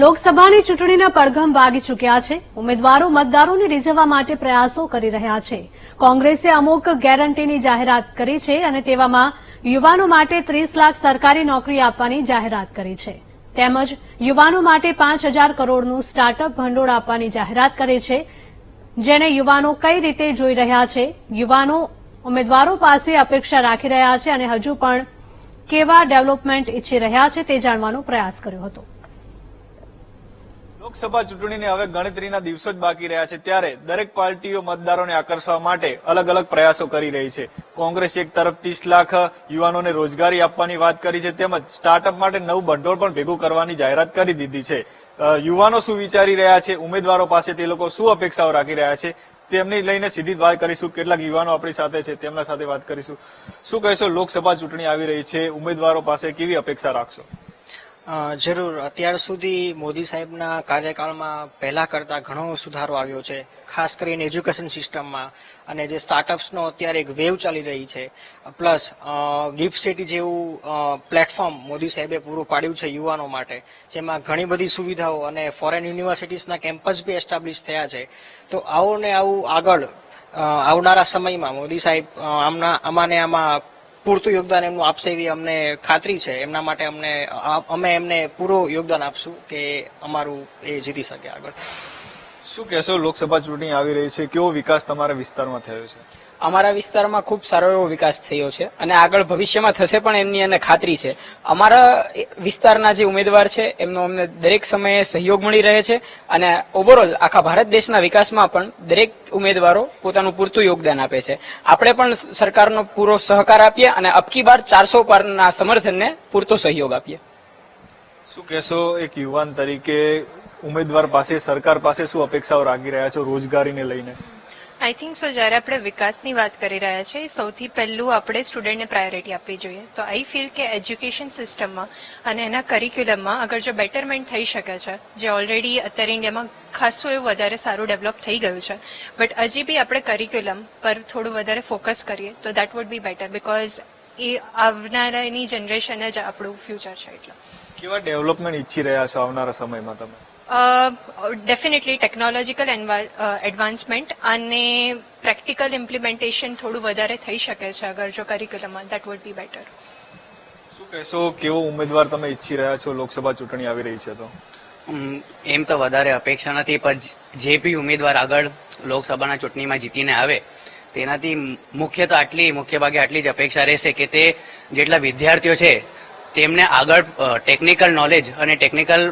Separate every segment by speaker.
Speaker 1: લોકસભાની ચૂંટણીના પડઘમ વાગી ચૂક્યા છે. ઉમેદવારો મતદારોને રીઝવવા માટે પ્રયાસો કરી રહ્યા છે. કોંગ્રેસે અમુક ગેરંટીની જાહેરાત કરી છે અને તેવામાં યુવાનો માટે ત્રીસ લાખ સરકારી નોકરી આપવાની જાહેરાત કરી છે. તેમજ યુવાનો માટે પાંચ હજાર કરોડનું સ્ટાર્ટઅપ ભંડોળ આપવાની જાહેરાત કરી છે. જેને યુવાનો કઈ રીતે જોઈ રહ્યા છે? યુવાનો ઉમેદવારો પાસે અપેક્ષા રાખી રહ્યા છે અને હજુ પણ કેવા ડેવલપમેન્ટ ઈચ્છી રહ્યા છે તે જાણવાનો પ્રયાસ કર્યો હતો.
Speaker 2: લોકસભા ચૂંટણીને હવે ગણતરીના દિવસો જ બાકી રહ્યા છે ત્યારે દરેક પાર્ટીઓ મતદારોને આકર્ષવા માટે અલગ અલગ પ્રયાસો કરી રહી છે. કોંગ્રેસ એક તરફ ત્રીસ લાખ યુવાનોને રોજગારી આપવાની વાત કરી છે તેમજ સ્ટાર્ટઅપ માટે નવું ભંડોળ પણ ભેગું કરવાની જાહેરાત કરી દીધી છે. યુવાનો શું વિચારી રહ્યા છે, ઉમેદવારો પાસે તે લોકો શું અપેક્ષાઓ રાખી રહ્યા છે, તેમની લઈને સીધી જ વાત કરીશું. કેટલાક યુવાનો આપણી સાથે છે, તેમના સાથે વાત કરીશું. શું કહેશો, લોકસભા ચૂંટણી આવી રહી છે, ઉમેદવારો પાસે કેવી અપેક્ષા રાખશો?
Speaker 3: જરૂર. અત્યાર સુધી મોદી સાહેબના કાર્યકાળમાં પહેલા કરતા ઘણો સુધારો આવ્યો છે, ખાસ કરીને એજ્યુકેશન સિસ્ટમમાં. અને જે સ્ટાર્ટઅપ્સનો અત્યારે એક વેવ ચાલી રહી છે, પ્લસ ગિફ્ટ સિટી જેવું પ્લેટફોર્મ મોદી સાહેબે પૂરું પાડ્યું છે યુવાનો માટે, જેમાં ઘણી બધી સુવિધાઓ અને ફોરેન યુનિવર્સિટીઝના કેમ્પસ બી એસ્ટાબ્લિશ થયા છે. તો આવો ને આવું આગળ આવનારા સમયમાં મોદી સાહેબ આમના આમના ને આમાં પૂરતું યોગદાન એમનું આપશે એવી અમને ખાતરી છે. એમના માટે અમને અમે એમને પૂરો યોગદાન આપશું કે અમારું એ જીતી શકે આગળ.
Speaker 2: શું કહેશો, લોકસભા ચૂંટણી આવી રહી છે? કેવો વિકાસ તમારા વિસ્તારમાં થયો છે?
Speaker 4: અમારા વિસ્તારમાં ખૂબ સારો એવો વિકાસ થયો છે અને આગળ ભવિષ્યમાં થશે પણ એમની અને ખાતરી છે. અમારા વિસ્તારના જે ઉમેદવાર છે, એમનો અમને દરેક સમયે સહયોગ મળી રહે છે અને ઓવરઓલ આખા ભારત દેશના વિકાસમાં પણ દરેક ઉમેદવારો પોતાનું પૂરતું યોગદાન આપે છે. આપણે પણ સરકારનો પૂરો સહકાર આપીએ અને અબકી બાર ચારસો પારના સમર્થનને પૂરતો સહયોગ આપીએ.
Speaker 2: શું કહેશો એક યુવાન તરીકે ઉમેદવાર પાસે, સરકાર પાસે શું અપેક્ષાઓ રાખી રહ્યા છો રોજગારીને લઈને?
Speaker 5: આઈ થિંક સો જ્યારે આપણે વિકાસની વાત કરી રહ્યા છીએ સૌથી પહેલું આપણે સ્ટુડન્ટને પ્રાયોરિટી આપવી જોઈએ. તો આઈ ફીલ કે એજ્યુકેશન સિસ્ટમમાં અને એના કરિક્યુલમમાં અગર જો બેટરમેન્ટ થઈ શકે છે, જે ઓલરેડી અત્યારે ઇન્ડિયામાં ખાસું એવું વધારે સારું ડેવલપ થઈ ગયું છે બટ હજી બી આપણે કરિક્યુલમ પર થોડું વધારે ફોકસ કરીએ, તો that would be better because એ આવનારાની જનરેશન જ આપણું ફ્યુચર છે એટલે.
Speaker 2: કેવા ડેવલપમેન્ટ ઈચ્છી રહ્યા છો આવનારા સમયમાં તમે?
Speaker 5: ડેફિનેટલી ટેકનોલોજીકલ એડવાન્સમેન્ટ અને પ્રેક્ટિકલ ઇમ્પ્લિમેન્ટેશન થોડું વધારે થઈ શકે છે અગર જો કરિક્યુલમમાં દેટ વુડ બી બેટર
Speaker 2: શું કહેશો કેવો ઉમેદવાર તમે ઈચ્છી રહ્યા છો લોકસભા ચૂંટણી આવી રહી છે તો?
Speaker 6: એમ તો વધારે અપેક્ષા નથી પણ જે બી ઉમેદવાર આગળ લોકસભાના ચૂંટણીમાં જીતીને આવે તેનાથી મુખ્ય તો આટલી મુખ્ય ભાગે આટલી જ અપેક્ષા રહેશે કે તે જેટલા વિદ્યાર્થીઓ છે તેમને આગળ ટેકનિકલ નોલેજ અને ટેકનિકલ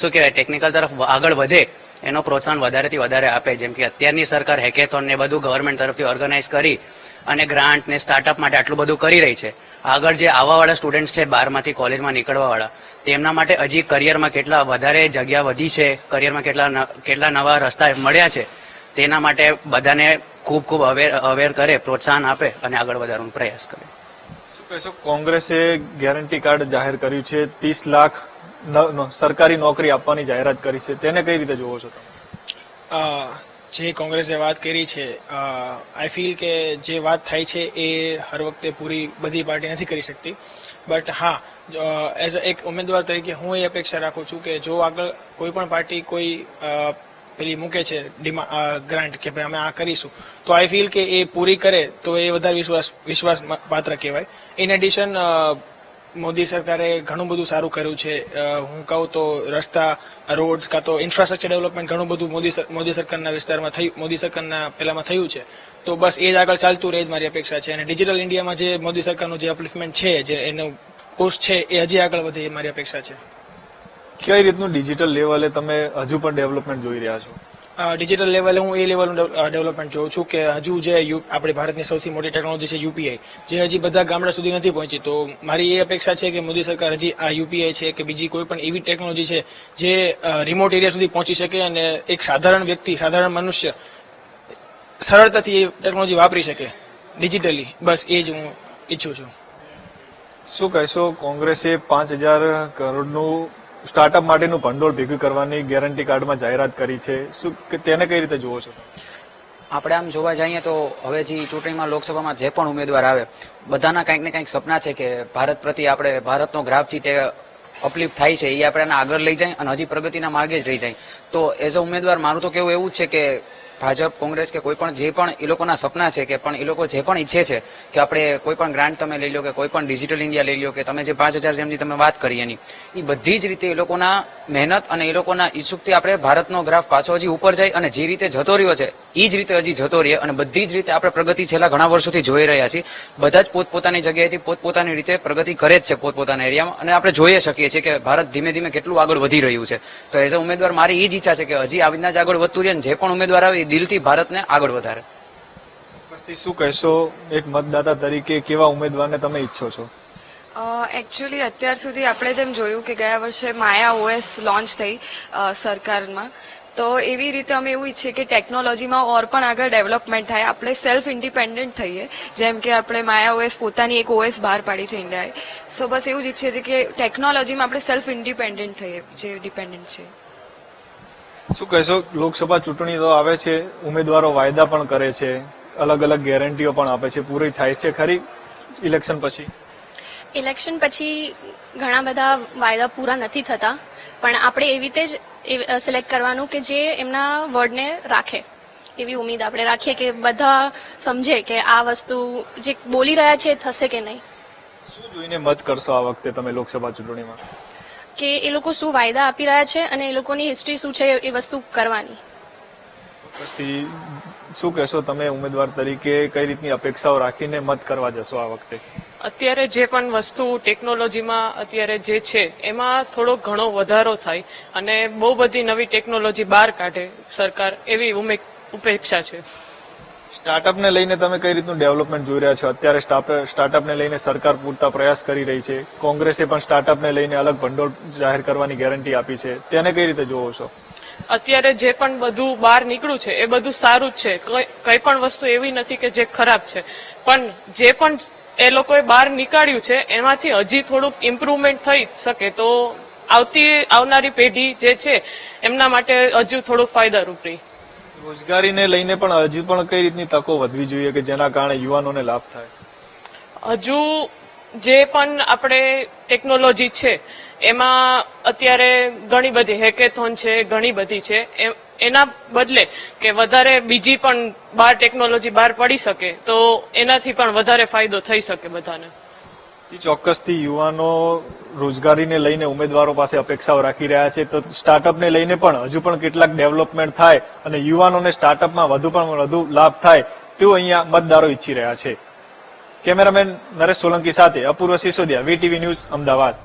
Speaker 6: શું કહેવાય ટેકનિકલ તરફ આગળ વધે, એનો પ્રોત્સાહન વધારેથી વધારે આપે. જેમ કે અત્યારની સરકાર હેકેથોન ને બધું ગવર્મેન્ટ તરફથી ઓર્ગેનાઇઝ કરી અને ગ્રાન્ટ ને સ્ટાર્ટઅપ માટે આટલું બધું કરી રહી છે. આગળ જે આવાવાળા સ્ટુડન્ટ્સ છે, બારમાંથી કોલેજમાં નીકળવાવાળા, તેમના માટે હજી કરિયરમાં કેટલા વધારે જગ્યા વધી છે કરિયરમાં કેટલા કેટલા નવા રસ્તા મળ્યા છે, તેના માટે બધાને ખૂબ ખૂબ અવેર અવેર કરે, પ્રોત્સાહન આપે અને આગળ વધારવાનો પ્રયાસ કરે.
Speaker 2: શું કહેશો કોંગ્રેસે ગેરંટી કાર્ડ જાહેર કર્યું છે ત્રીસ લાખ સરકારી નોકરી આપવાની જાહેરાત કરી છે. તેને કઈ રીતે જોવો છો તમે?
Speaker 7: જે કોંગ્રેસે વાત કરી છે આઈ ફીલ કે જે વાત થાય છે એ હર વખતે પૂરી બધી પાર્ટી નથી કરી શકતી. બટ હા એઝ એક ઉમેદવાર તરીકે હું એ અપેક્ષા રાખું છું કે જો આગળ કોઈ પણ પાર્ટી કોઈ અ, પેલી મૂકે છે ગ્રાન્ટ કે ભાઈ અમે આ કરીશું. તો આઈ ફીલ કે એ પૂરી કરે તો એ વધારે વિશ્વાસ વિશ્વાસ પાત્ર કહેવાય. ઇન એડિશન મોદી સરકારે ઘણું બધું સારું કર્યું છે. હું કહું તો રસ્તા રોડ્સ કાં તો ઇન્ફ્રાસ્ટ્રક્ચર ડેવલપમેન્ટ ઘણું બધું મોદી મોદી સરકારના વિસ્તારમાં થયું, મોદી સરકારના પહેલામાં થયું છે. તો બસ એ જ આગળ ચાલતું રહે જ મારી અપેક્ષા છે. અને ડિજિટલ ઇન્ડિયામાં જે મોદી સરકારનું જે અપલિફમેન્ટ છે, જે એનું પોસ્ટ છે, એ હજી આગળ વધે એ મારી અપેક્ષા છે.
Speaker 2: કઈ રીતનું ડિજિટલ લેવલે તમે હજુ પણ ડેવલપમેન્ટ જોઈ રહ્યા છો?
Speaker 7: ડિજિટલ લેવલે હું એ લેવલનું ડેવલપમેન્ટ જોઉં છું કે હજુ જે આપણી ભારતની સૌથી મોટી ટેકનોલોજી છે યુપીઆઈ જે હજી બધા ગામડા સુધી નથી પહોંચી. તો મારી એ અપેક્ષા છે કે મોદી સરકાર હજી આ યુપીઆઈ છે કે બીજી કોઈ પણ એવી ટેકનોલોજી છે જે રિમોટ એરિયા સુધી પહોંચી શકે અને એક સાધારણ વ્યક્તિ સાધારણ મનુષ્ય સરળતાથી એ ટેકનોલોજી વાપરી શકે ડિજિટલી બસ એ જ હું ઈચ્છું છું.
Speaker 2: શું કહેશો? કોંગ્રેસે પાંચ હજાર કરોડનું સ્ટાર્ટઅપ માટેનું ભંડોળ ભેગું કરવાની ગેરંટી કાર્ડમાં જાહેરાત કરી છે. શું કે તેને કઈ રીતે જોવો છો?
Speaker 8: આપણે આમ જોવા જઈએ તો હવે જે ચૂંટણીમાં લોકસભામાં જે પણ ઉમેદવાર આવે, બધાના કંઈક ને કંઈક સપના છે કે ભારત પ્રત્યે આપણે ભારતનો ગ્રાફ સીટે અપલિફ્ટ થાય છે, એ આપણે આગળ લઈ જાય અને હજી પ્રગતિના માર્ગે જ રહી જાય. તો એઝ અ ઉમેદવાર મારું તો કેવું એવું છે કે ભાજપ, કોંગ્રેસ કે કોઈ પણ જે પણ એ લોકોના સપના છે કે પણ એ લોકો જે પણ ઈચ્છે છે કે આપણે કોઈ પણ ગ્રાન્ટ તમે લઈ લો કે કોઈ પણ ડિજિટલ ઇન્ડિયા લઈ લો કે તમે જે પાંચ હજાર જેમની તમે વાત કરી એની, એ બધી જ રીતે એ લોકોના મહેનત અને એ લોકોના ઈચ્છુકથી આપણે ભારતનો ગ્રાફ પાછો હજી ઉપર જાય અને જે રીતે જતો રહ્યો છે એ જ રીતે હજી જતો રહે અને બધી જ રીતે આપણે પ્રગતિ છેલ્લા ઘણા વર્ષોથી જોઈ રહ્યા છીએ. બધા જ પોતપોતાની જગ્યાએથી પોતપોતાની રીતે પ્રગતિ કરે જ છે પોતપોતાના એરિયામાં અને આપણે જોઈએ શકીએ છીએ કે ભારત ધીમે ધીમે કેટલું આગળ વધી રહ્યું છે. તો એઝ અ ઉમેદવાર મારી એ જ ઈચ્છા છે કે હજી આવી રીતના જ આગળ વધતું રહે અને જે પણ ઉમેદવાર આવે એ દિલથી ભારતને આગળ વધારે.
Speaker 2: શું કહેશો એક મતદાતા તરીકે કેવા ઉમેદવારને તમે ઈચ્છો છો?
Speaker 9: એકચ્યુઅલી અત્યાર સુધી આપણે જેમ જોયું કે ગયા વર્ષે માયા ઓએસ લોન્ચ થઈ સરકારમાં. તો એવી રીતે અમે એવું ઈચ્છીએ કે ટેકનોલોજીમાં ઓર પણ આગળ ડેવલપમેન્ટ થાય. આપણે સેલ્ફ ઇન્ડિપેન્ડન્ટ થઈએ. જેમ કે આપણે માયા ઓએસ પોતાની એક ઓએસ બહાર પાડી છે ઇન્ડિયાએ સો બસ એવું જ ઈચ્છીએ છીએ કે ટેકનોલોજીમાં આપણે સેલ્ફ ઇન્ડિપેન્ડન્ટ થઈએ, જે ડિપેન્ડન્ટ છે.
Speaker 2: શું કહેશો? લોકસભા ચૂંટણી તો આવે છે. ઉમેદવારો વાયદા પણ કરે છે. અલગ અલગ ગેરંટીઓ પણ આપે છે. પૂરી થાય છે ખરી? ઇલેક્શન પછી.
Speaker 10: ઇલેક્શન પછી ઘણા બધા વાયદા પૂરા નથી થતા પણ આપણે એવી રીતે જ સિલેક્ટ કરવાનું કે જે એમના વર્ડને રાખે. એવી ઉમેદ આપણે રાખીએ કે બધા સમજે કે આ વસ્તુ જે બોલી રહ્યા છે એ થશે કે નહીં.
Speaker 2: શું જોઈને મત કરશો આ વખતે તમે લોકસભા ચૂંટણીમાં?
Speaker 10: કે એ લોકો શું વાયદા આપી રહ્યા છે અને એ લોકોની હિસ્ટ્રી શું છે એ વસ્તુ કરવાની.
Speaker 2: શું કહેશો તમે ઉમેદવાર તરીકે? કઈ રીતની અપેક્ષાઓ રાખીને મત કરવા જશો આ વખતે?
Speaker 11: અત્યારે જે પણ વસ્તુ ટેકનોલોજીમાં અત્યારે જે છે એમાં થોડો ઘણો વધારો થાય અને બહુ બધી નવી ટેકનોલોજી બહાર કાઢે સરકાર એવી ઉપેક્ષા છે.
Speaker 2: સ્ટાર્ટઅપને લઈને તમે કઈ રીતનું ડેવલપમેન્ટ જોઈ રહ્યા છો? અત્યારે સ્ટાર્ટ- સ્ટાર્ટઅપને લઈને સરકાર પૂરતા પ્રયાસ કરી રહી છે. કોંગ્રેસે પણ સ્ટાર્ટઅપને લઈને અલગ ભંડોળ જાહેર કરવાની ગેરંટી આપી છે. તેને કઈ રીતે જોવો છો?
Speaker 11: અત્યારે જે પણ બધું બહાર નીકળ્યું છે એ બધું સારું જ છે. કઈ કઈ પણ વસ્તુ એવી નથી કે જે ખરાબ છે. પણ જે પણ એ લોકોએ બહાર નીકાળ્યું છે એમાંથી હજી થોડુંક ઇમ્પ્રુવમેન્ટ થઈ શકે. તો આવતી આવનારી પેઢી જે છે એમના માટે હજુ થોડુંક ફાયદારૂપ રહી.
Speaker 2: રોજગારીને લઈને પણ હજી પણ કઈ રીતની તકો વધવી જોઈએ કે જેના કારણે યુવાનોને લાભ થાય?
Speaker 11: હજુ જે પણ આપણે ટેકનોલોજી છે, એમાં અત્યારે ઘણી બધી હેકેથોન છે, ઘણી બધી છે. એના બદલે કે વધારે બીજી પણ બહાર ટેકનોલોજી બહાર પડી શકે, તો એનાથી પણ વધારે ફાયદો થઈ શકે બધાને.
Speaker 2: ચોક્કસથી યુવાનો રોજગારીને લઈને ઉમેદવારો પાસે અપેક્ષાઓ રાખી રહ્યા છે. તો સ્ટાર્ટઅપને લઈને પણ હજુ પણ કેટલાક ડેવલપમેન્ટ થાય અને યુવાનોને સ્ટાર્ટઅપમાં વધુ પણ વધુ લાભ થાય તેવું અહીંયા મતદારો ઈચ્છી રહ્યા છે. કેમેરામેન નરેશ સોલંકી સાથે અપૂર્વ સિસોદિયા વીટીવી ન્યૂઝ અમદાવાદ.